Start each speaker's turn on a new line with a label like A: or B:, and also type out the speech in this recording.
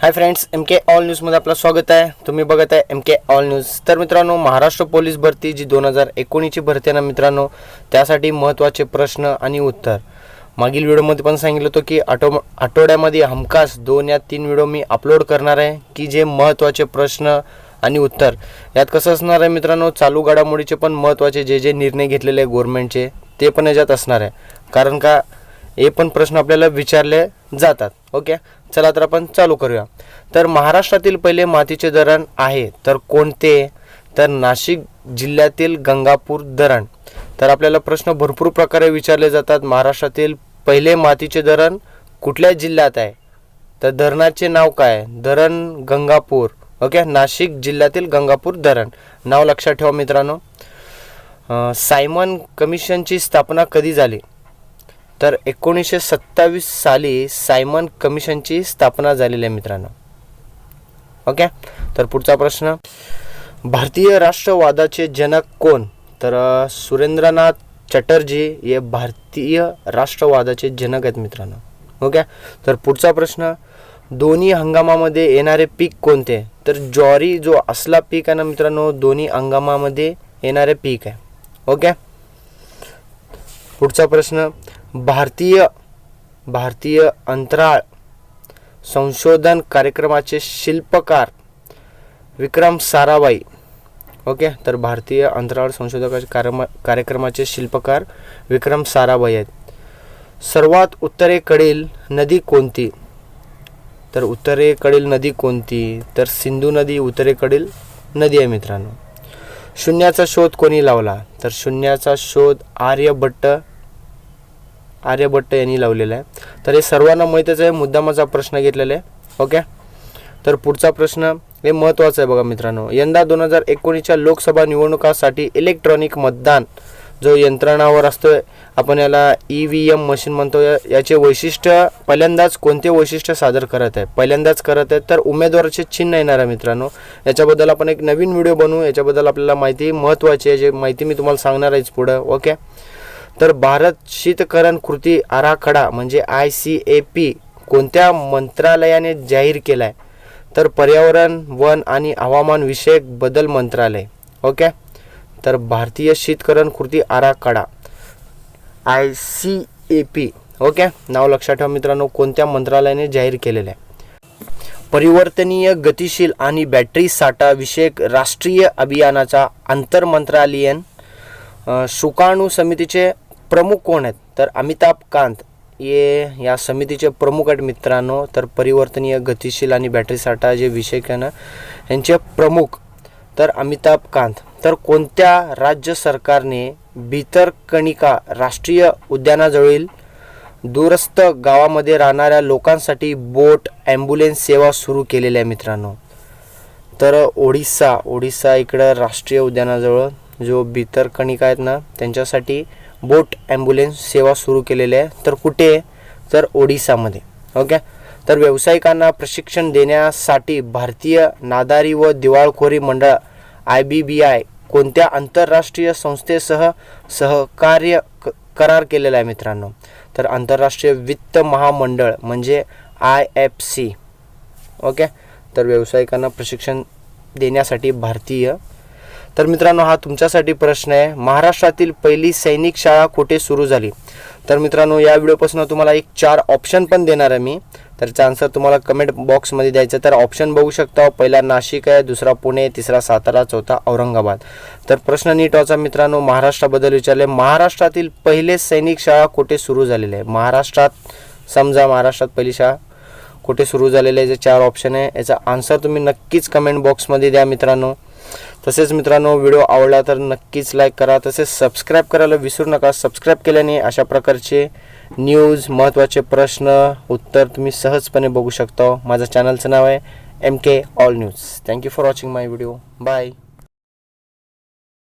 A: Hi friends M K all न्यूजमध्ये आपलं स्वागत आहे. तुम्ही बघत आहे एम के ऑल न्यूज तर मित्रांनो महाराष्ट्र पोलीस भरती जी दोन हजार एकोणीसची भरती आहे ना मित्रांनो त्यासाठी महत्त्वाचे प्रश्न आणि उत्तर. मागील व्हिडिओमध्ये पण सांगितलं होतं की आठव आठवड्यामध्ये हमखास दोन या तीन व्हिडिओ मी अपलोड करणार आहे की जे महत्त्वाचे प्रश्न आणि उत्तर. यात कसं असणार आहे मित्रांनो चालू घडामोडीचे पण महत्त्वाचे जे जे निर्णय घेतलेले आहे गोरमेंटचे ते पण याच्यात असणार आहे. कारण का हे पण प्रश्न आपल्याला विचारले जातात. ओके? चला तर आपण चालू करूया. तर महाराष्ट्रातील पहिले मातीचे धरण आहे तर कोणते? तर नाशिक जिल्ह्यातील गंगापूर धरण. तर आपल्याला प्रश्न भरपूर प्रकारे विचारले जातात. महाराष्ट्रातील पहिले मातीचे धरण कुठल्या जिल्ह्यात आहे? तर धरणाचे नाव काय? धरण गंगापूर. ओके? नाशिक जिल्ह्यातील गंगापूर धरण. नाव लक्षात ठेवा मित्रांनो. सायमन कमिशनची स्थापना कधी झाली? तर एकोणीसशे सत्तावीस साली सायमन कमिशनची स्थापना झालेली आहे मित्रांनो. ओके? तर पुढचा प्रश्न. भारतीय राष्ट्रवादाचे जनक कोण? तर सुरेंद्रनाथ चटर्जी हे भारतीय राष्ट्रवादाचे जनक आहेत मित्रांनो. ओके? तर पुढचा प्रश्न. दोन्ही हंगामामध्ये येणारे पीक कोणते? तर ज्वारी जो असला पीक आहे ना मित्रांनो दोन्ही हंगामामध्ये येणारे पीक आहे. ओके? पुढचा प्रश्न. भारतीय भारतीय अंतराळ संशोधन कार्यक्रमाचे शिल्पकार विक्रम साराभाई. ओके तर भारतीय अंतराळ संशोधकाचे कार्यम कार्यक्रमाचे शिल्पकार विक्रम साराभाई आहेत. सर्वात उत्तरेकडील नदी कोणती? तर उत्तरेकडील नदी कोणती? तर सिंधू नदी उत्तरेकडील नदी आहे मित्रांनो. शून्याचा शोध कोणी लावला? तर शून्याचा शोध आर्यभट्ट आर्यभट्ट यांनी लावलेला आहे. तर हे सर्वांना माहीतच आहे मुद्दामाचा प्रश्न घेतलेला आहे. ओके? तर पुढचा प्रश्न हे महत्त्वाचं आहे बघा मित्रांनो. यंदा दोन हजार एकोणीसच्या लोकसभा निवडणुकासाठी इलेक्ट्रॉनिक मतदान जो यंत्रणावर असतोय आपण याला ई व्ही एम मशीन म्हणतो. याचे वैशिष्ट्य पहिल्यांदाच कोणते वैशिष्ट्य सादर करत आहे? पहिल्यांदाच करत आहे तर उमेदवाराचे चिन्ह येणार आहे मित्रांनो. याच्याबद्दल आपण एक नवीन व्हिडिओ बनवू. याच्याबद्दल आपल्याला माहिती महत्त्वाची आहे जे माहिती मी तुम्हाला सांगणार आहेच पुढं. ओके? तर भारत शीतकरण कृती आराखडा म्हणजे आय सी ए पी कोणत्या मंत्रालयाने जाहीर केला आहे तर पर्यावरण वन आणि हवामान विषयक बदल मंत्रालय. ओके? तर भारतीय शीतकरण कृती आराखडा I C A P. Okay? नाव लक्षात ठेवा मित्रांनो कोणत्या मंत्रालयाने जाहीर केलेलं आहे? परिवर्तनीय गतिशील आणि बॅटरी साठा विषयक राष्ट्रीय अभियानाचा आंतरमंत्रालयीन अ, सुकाणू समितीचे प्रमुख कोण आहेत? तर अमिताभ कांत. ये या समितीचे प्रमुख आहेत मित्रांनो. तर परिवर्तनीय गतिशील आणि बॅटरी साठा जे विषय आहे ना यांचे प्रमुख. तर अमिताभ कांत. तर कोणत्या राज्य सरकारने भितरकणिका राष्ट्रीय उद्यानाजवळील दूरस्थ गावामध्ये राहणाऱ्या लोकांसाठी बोट ॲम्ब्युलन्स सेवा सुरू केलेल्या आहे मित्रांनो? तर ओडिसा. ओडिसा इकडं राष्ट्रीय उद्यानाजवळ जो भितरकणिका आहेत ना त्यांच्यासाठी बोट ॲम्ब्युलन्स सेवा सुरू केलेली आहे. तर कुठे तर ओडिसामध्ये. ओके? तर व्यावसायिकांना प्रशिक्षण देण्यासाठी भारतीय नादारी व दिवाळखोरी मंडळ आय बी बी आय कोणत्या आंतरराष्ट्रीय संस्थेसह सहकार्य क करार केलेला आहे मित्रांनो? तर आंतरराष्ट्रीय वित्त महामंडळ म्हणजे आय एफ सी. ओके? तर व्यावसायिकांना प्रशिक्षण देण्यासाठी भारतीय तर मित्रांनो हा तुमच्यासाठी प्रश्न आहे. महाराष्ट्रातील पहिली सैनिक शाळा कुठे सुरू झाली? तर मित्रांनो या व्हिडिओपासून तुम्हाला एक चार ऑप्शन पण देणार आहे मी. तर आन्सर तुम्हाला कमेंट बॉक्समध्ये द्यायचं तर ऑप्शन बघू शकता हो. पहिला नाशिक आहे दुसरा पुणे तिसरा सातारा चौथा औरंगाबाद. तर प्रश्न नीट वाचा मित्रांनो. महाराष्ट्राबद्दल विचारले. महाराष्ट्रातील पहिले सैनिक शाळा कुठे सुरू झालेले आहे? महाराष्ट्रात समजा महाराष्ट्रात पहिली शाळा कुठे सुरू झालेले आहे? जे चार ऑप्शन आहे. याचा आन्सर तुम्ही नक्कीच कमेंट बॉक्समध्ये द्या मित्रांनो. तसेच मित्रांनो व्हिडिओ आवडला तर नक्कीच लाईक करा. तसेच सबस्क्राईब करायला विसरू नका. सबस्क्राईब केल्याने अशा प्रकारचे न्यूज महत्त्वाचे प्रश्न उत्तर तुम्ही सहजपणे बघू शकता. माझ्या चॅनलचं नाव आहे M K all news thank you for watching my video bye